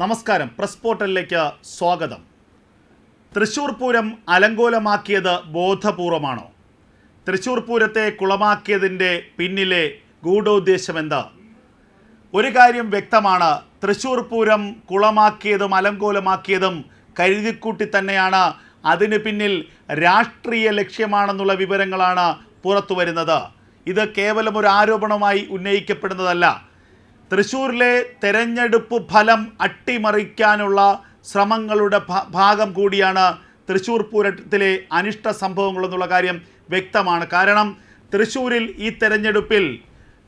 നമസ്കാരം. പ്രസ് പോർട്ടലിലേക്ക് സ്വാഗതം. തൃശൂർ പൂരം അലങ്കോലമാക്കിയത് ബോധപൂർവമാണോ? തൃശൂർ പൂരത്തെ കുളമാക്കിയതിന്റെ പിന്നിലെ ഗൂഢോദ്ദേശം എന്താ? ഒരു കാര്യം വ്യക്തമാണ്. തൃശൂർ പൂരം കുളമാക്കിയതും അലങ്കോലമാക്കിയതും കരുതിക്കൂട്ടി തന്നെയാണ്. അതിന് പിന്നിൽ രാഷ്ട്രീയ ലക്ഷ്യമാണെന്നുള്ള വിവരങ്ങളാണ് പുറത്തു വരുന്നത് ഇത് കേവലം ഒരു ആരോപണമായി ഉന്നയിക്കപ്പെടുന്നതല്ല. തൃശ്ശൂരിലെ തെരഞ്ഞെടുപ്പ് ഫലം അട്ടിമറിക്കാനുള്ള ശ്രമങ്ങളുടെ ഭാഗം കൂടിയാണ് തൃശ്ശൂർ പൂരത്തിലെ അനിഷ്ട സംഭവങ്ങളെന്നുള്ള കാര്യം വ്യക്തമാണ്. കാരണം തൃശ്ശൂരിൽ ഈ തെരഞ്ഞെടുപ്പിൽ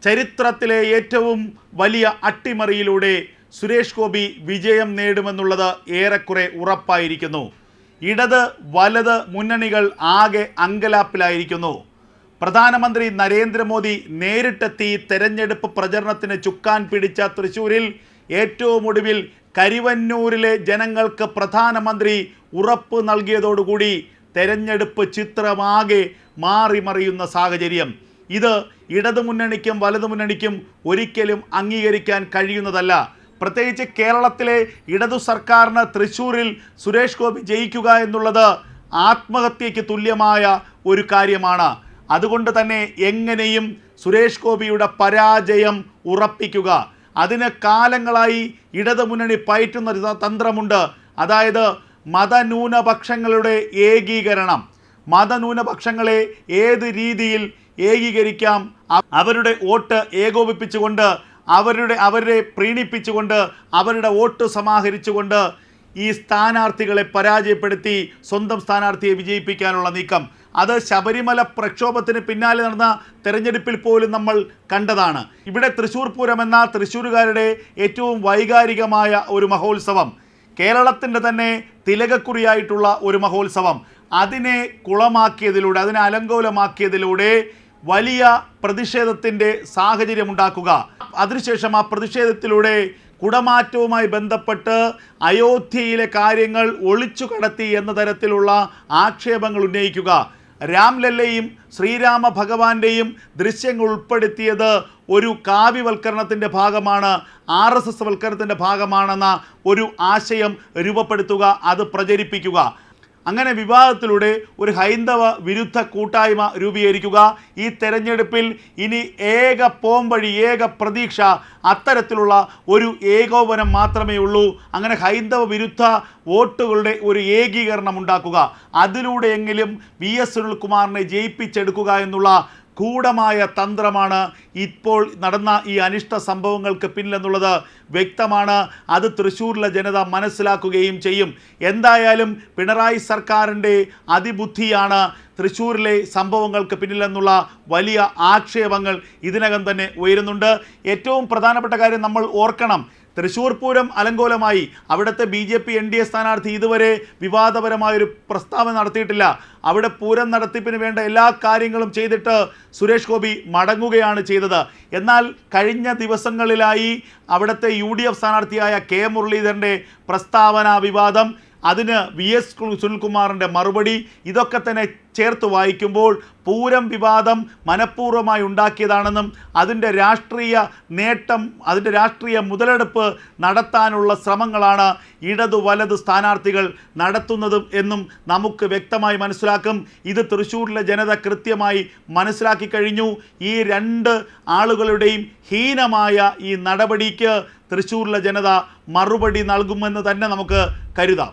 ചരിത്രത്തിലെ ഏറ്റവും വലിയ അട്ടിമറിയിലൂടെ സുരേഷ് ഗോപി വിജയം നേടുമെന്നുള്ളത് ഏറെക്കുറെ ഉറപ്പായിരിക്കുന്നു. ഇടത് വലത് മുന്നണികൾ ആകെ അങ്കലാപ്പിലായിരിക്കുന്നു. പ്രധാനമന്ത്രി നരേന്ദ്രമോദി നേരിട്ടെത്തി തെരഞ്ഞെടുപ്പ് പ്രചരണത്തിന് ചുക്കാൻ പിടിച്ച തൃശൂരിൽ ഏറ്റവും ഒടുവിൽ കരിവന്നൂരിലെ ജനങ്ങൾക്ക് പ്രധാനമന്ത്രി ഉറപ്പ് നൽകിയതോടുകൂടി തെരഞ്ഞെടുപ്പ് ചിത്രമാകെ മാറിമറിയുന്ന സാഹചര്യം. ഇത് ഇടതു മുന്നണിക്കും വലതു മുന്നണിക്കും ഒരിക്കലും അംഗീകരിക്കാൻ കഴിയുന്നതല്ല. പ്രത്യേകിച്ച് കേരളത്തിലെ ഇടതു സർക്കാരിന് തൃശ്ശൂരിൽ സുരേഷ് ഗോപി ജയിക്കുക എന്നുള്ളത് ആത്മഹത്യയ്ക്ക് തുല്യമായ ഒരു കാര്യമാണ്. അതുകൊണ്ട് തന്നെ എങ്ങനെയും സുരേഷ് ഗോപിയുടെ പരാജയം ഉറപ്പിക്കുക. അതിന് കാലങ്ങളായി ഇടതുമുന്നണി പയറ്റുന്ന തന്ത്രമുണ്ട്. അതായത് മതന്യൂനപക്ഷങ്ങളുടെ ഏകീകരണം. മതന്യൂനപക്ഷങ്ങളെ ഏത് രീതിയിൽ ഏകീകരിക്കാം? അവരുടെ വോട്ട് ഏകോപിപ്പിച്ചുകൊണ്ട് അവരുടെ അവരെ പ്രീണിപ്പിച്ചുകൊണ്ട് അവരുടെ വോട്ട് സമാഹരിച്ചുകൊണ്ട് ഈ സ്ഥാനാർത്ഥികളെ പരാജയപ്പെടുത്തി സ്വന്തം സ്ഥാനാർത്ഥിയെ വിജയിപ്പിക്കാനുള്ള നീക്കം. അത് ശബരിമല പ്രക്ഷോഭത്തിന് പിന്നാലെ നടന്ന തെരഞ്ഞെടുപ്പിൽ പോലും നമ്മൾ കണ്ടതാണ്. ഇവിടെ തൃശ്ശൂർ പൂരം എന്ന തൃശ്ശൂരുകാരുടെ ഏറ്റവും വൈകാരികമായ ഒരു മഹോത്സവം. കേരളത്തിന്റെ തന്നെ തിലകക്കുറിയായിട്ടുള്ള ഒരു മഹോത്സവം. അതിനെ കുളമാക്കിയതിലൂടെ അതിനെ അലങ്കോലമാക്കിയതിലൂടെ വലിയ പ്രതിഷേധത്തിന്റെ സാഹചര്യം ഉണ്ടാക്കുക. അതിനുശേഷം ആ പ്രതിഷേധത്തിലൂടെ കുടമാറ്റവുമായി ബന്ധപ്പെട്ട് അയോധ്യയിലെ കാര്യങ്ങൾ ഒളിച്ചു കടത്തി എന്ന തരത്തിലുള്ള ആക്ഷേപങ്ങൾ ഉന്നയിക്കുക. രാംലല്ലയും ശ്രീരാമ ഭഗവാന്റെയും ദൃശ്യങ്ങൾ ഉൾപ്പെടുത്തിയത് ഒരു കാവ്യവൽക്കരണത്തിന്റെ ഭാഗമാണ് ആർ എസ് എസ് വൽക്കരണത്തിന്റെ ഭാഗമാണെന്ന ഒരു ആശയം രൂപപ്പെടുത്തുക അത് പ്രചരിപ്പിക്കുക. അങ്ങനെ വിവാദത്തിലൂടെ ഒരു ഹൈന്ദവ വിരുദ്ധ കൂട്ടായ്മ രൂപീകരിക്കുക. ഈ തെരഞ്ഞെടുപ്പിൽ ഇനി ഏക പോംവഴി ഏക പ്രതീക്ഷ അത്തരത്തിലുള്ള ഒരു ഏകോപനം മാത്രമേ ഉള്ളൂ. അങ്ങനെ ഹൈന്ദവ വിരുദ്ധ വോട്ടുകളുടെ ഒരു ഏകീകരണം ഉണ്ടാക്കുക. അതിലൂടെയെങ്കിലും വി എസ് സുനിൽകുമാറിനെ ജയിപ്പിച്ചെടുക്കുക എന്നുള്ള ഗൂഢമായ തന്ത്രമാണ് ഇപ്പോൾ നടന്ന ഈ അനിഷ്ട സംഭവങ്ങൾക്ക് പിന്നിലെന്നുള്ളത് വ്യക്തമാണ്. അത് തൃശ്ശൂരിലെ ജനത മനസ്സിലാക്കുകയും ചെയ്യും. എന്തായാലും പിണറായി സർക്കാരിന്റെ അതിബുദ്ധിയാണ് തൃശ്ശൂരിലെ സംഭവങ്ങൾക്ക് പിന്നിലെന്നുള്ള വലിയ ആക്ഷേപങ്ങൾ ഇതിനകം തന്നെ ഉയരുന്നുണ്ട്. ഏറ്റവും പ്രധാനപ്പെട്ട കാര്യം നമ്മൾ ഓർക്കണം. തൃശ്ശൂർ പൂരം അലങ്കോലമായി. അവിടുത്തെ B J P N D A സ്ഥാനാർത്ഥി ഇതുവരെ വിവാദപരമായൊരു പ്രസ്താവന നടത്തിയിട്ടില്ല. അവിടെ പൂരം നടത്തിപ്പിന് വേണ്ട എല്ലാ കാര്യങ്ങളും ചെയ്തിട്ട് സുരേഷ് ഗോപി മടങ്ങുകയാണ് ചെയ്തത്. എന്നാൽ കഴിഞ്ഞ ദിവസങ്ങളിലായി അവിടുത്തെ യു ഡി എഫ് സ്ഥാനാർത്ഥിയായ കെ മുരളീധരന്റെ പ്രസ്താവന വിവാദം അതിന് വി എസ് സുനിൽകുമാറിന്റെ മറുപടി ഇതൊക്കെ തന്നെ ചേർത്ത് വായിക്കുമ്പോൾ പൂരം വിവാദം മനഃപൂർവമായി ഉണ്ടാക്കിയതാണെന്നും അതിന്റെ രാഷ്ട്രീയ നേട്ടം അതിന്റെ രാഷ്ട്രീയ മുതലെടുപ്പ് നടത്താനുള്ള ശ്രമങ്ങളാണ് ഇടതു വലത് സ്ഥാനാർത്ഥികൾ നടത്തുന്നതും എന്നും നമുക്ക് വ്യക്തമായി മനസ്സിലാക്കും. ഇത് തൃശ്ശൂരിലെ ജനത കൃത്യമായി മനസ്സിലാക്കി കഴിഞ്ഞു. ഈ രണ്ട് ആളുകളുടെയും ഹീനമായ ഈ നടപടിക്ക് തൃശ്ശൂരിലെ ജനത മറുപടി നൽകുമെന്ന് തന്നെ നമുക്ക് കരുതാം.